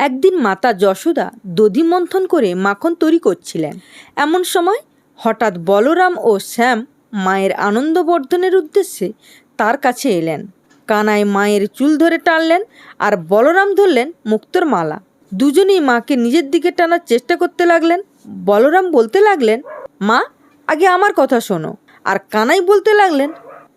একদিন মাতা যশোদা দধি মন্থন করে মাখন তৈরি করছিলেন। এমন সময় হঠাৎ বলরাম ও শ্যাম মায়ের আনন্দবর্ধনের উদ্দেশ্যে তার কাছে এলেন। কানাই মায়ের চুল ধরে টানলেন আর বলরাম ধরলেন মুক্তোর মালা। দুজনেই মাকে নিজের দিকে টানার চেষ্টা করতে লাগলেন। বলরাম বলতে লাগলেন, মা, আগে আমার কথা শোনো। আর কানাই বলতে লাগলেন,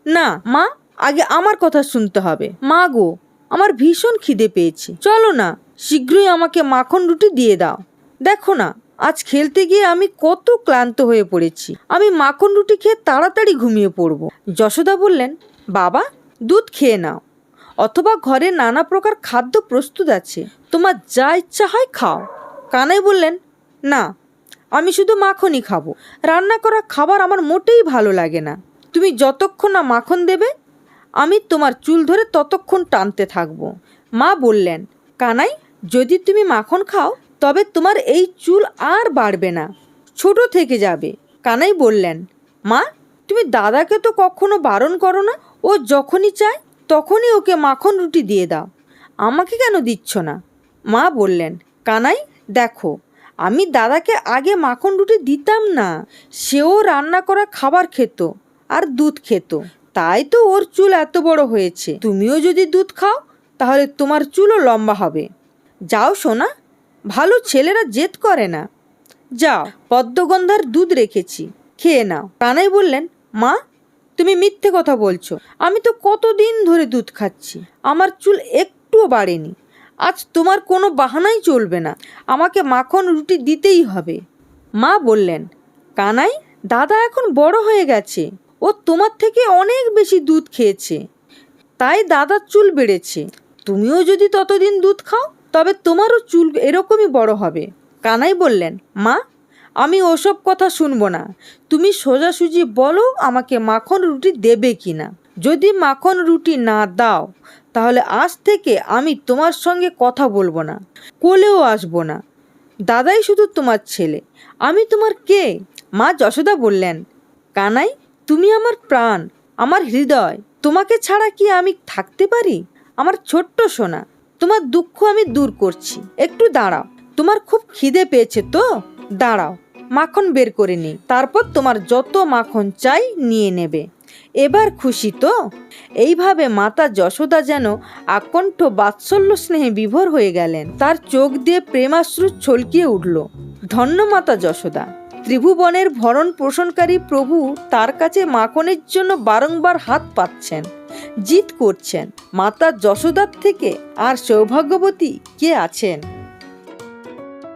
না, মা, আগে আমার কথা শুনতে হবে। মা গো আমার ভীষণ খিদে পেয়েছে। চলো না, শীঘ্রই আমাকে মাখন রুটি দিয়ে দাও। দেখো না, আজ খেলতে গিয়ে আমি কত ক্লান্ত হয়ে পড়েছি। আমি মাখন রুটি খেয়ে তাড়াতাড়ি ঘুমিয়ে পড়ব। যশোদা বললেন, বাবা, দুধ খেয়ে নাও। অথবা ঘরে নানা প্রকার খাদ্য প্রস্তুত আছে। তোমার যা ইচ্ছা হয় খাও। কানাই বললেন, না, আমি শুধু মাখনই খাব। রান্না করা খাবার আমার মোটেই ভালো লাগে না। তুমি যতক্ষণ না মাখন দেবে আমি তোমার চুল ধরে ততক্ষণ টানতে থাকব। মা বললেন, কানাই, যদি তুমি মাখন খাও, তবে তোমার এই চুল আর বাড়বে না, ছোট থেকে যাবে। কানাই বললেন, মা, তুমি দাদাকে তো কখনো বারণ করো না, ও যখনই চায় তখনই ওকে মাখন রুটি দিয়ে দাও, আমাকে কেন দিচ্ছ না? মা বললেন, কানাই, দেখো, আমি দাদাকে আগে মাখন রুটি দিতাম না, সেও রান্না করা খাবার খেত আর দুধ খেত। তাই তো ওর চুল এত বড় হয়েছে। তুমিও যদি দুধ খাও, তাহলে তোমার চুলও লম্বা হবে। যাও, সোনা। ভালো ছেলেরা জেদ করে না। যাও, পদ্মগন্ধার দুধ রেখেছি। খেয়ে নাও। কানাই বললেন, মা, তুমি মিথ্যে কথা বলছো। আমি তো কতদিন ধরে দুধ খাচ্ছি। আমার চুল একটুও বাড়েনি। আজ তোমার কোনো বাহানাই চলবে না। আমাকে মাখন রুটি দিতেই হবে। মা বললেন, কানাই, দাদা এখন বড় হয়ে গেছে। ও তোমার থেকে অনেক বেশি দুধ খেয়েছে। তাই দাদার চুল বেড়েছে। তুমিও যদি ততদিন দুধ খাও, তবে তোমারও চুল এরকমই বড় হবে। কানাই বললেন, মা, আমি ওসব কথা শুনব না। তুমি সোজাসুজি বলো আমাকে মাখন রুটি দেবে কি না যদি মাখন রুটি না দাও, তাহলে আজ থেকে আমি তোমার সঙ্গে কথা বলব না, কোলেও আসব না। দাদাই শুধু তোমার ছেলে। আমি তোমার কে? মা যশোদা বললেন, কানাই তুমি আমার প্রাণ, আমার হৃদয়, তোমাকে ছাড়া কি আমি থাকতে পারি? আমার ছোট্ট সোনা, তোমার দুঃখ আমি দূর করছি। একটু দাঁড়াও, তোমার খুব খিদে পেয়েছে তো? দাঁড়াও, মাখন বের করে নি, তারপর তোমার যত মাখন চাই নিয়ে নেবে। এবার খুশি তো? এইভাবে মাতা যশোদা যেন আকণ্ঠ বাৎসল্য স্নেহে বিভোর হয়ে গেলেন। তার চোখ দিয়ে প্রেমাশ্রু ছলকিয়ে উঠল। ধন্য মাতা যশোদা। ত্রিভুবনের ভরণ পোষণকারী প্রভু তার কাছে মাখনের জন্য বারংবার হাত পাচ্ছেন জিত করছেন। মাতা যশোদার থেকে আর সৌভাগ্যবতী কে আছেন?